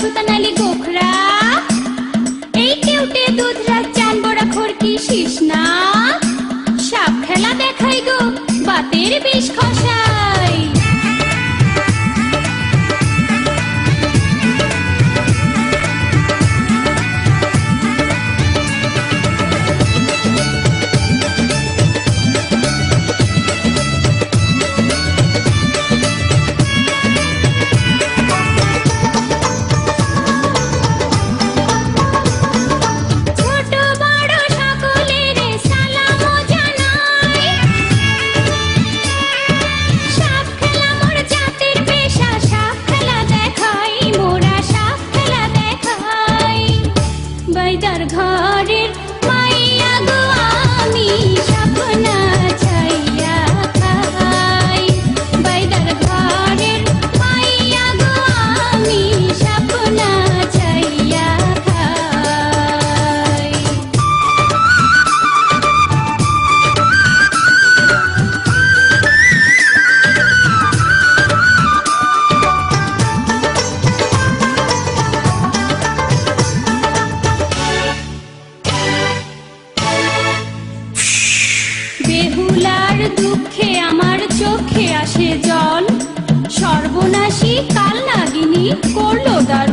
সুতা নালি চান বড়া না। খেলা দেখাই গো বাতের বেহুলার দুঃখে আমার চোখে আসে জল। সর্বনাশী কাল নাগিনী করল দারুণ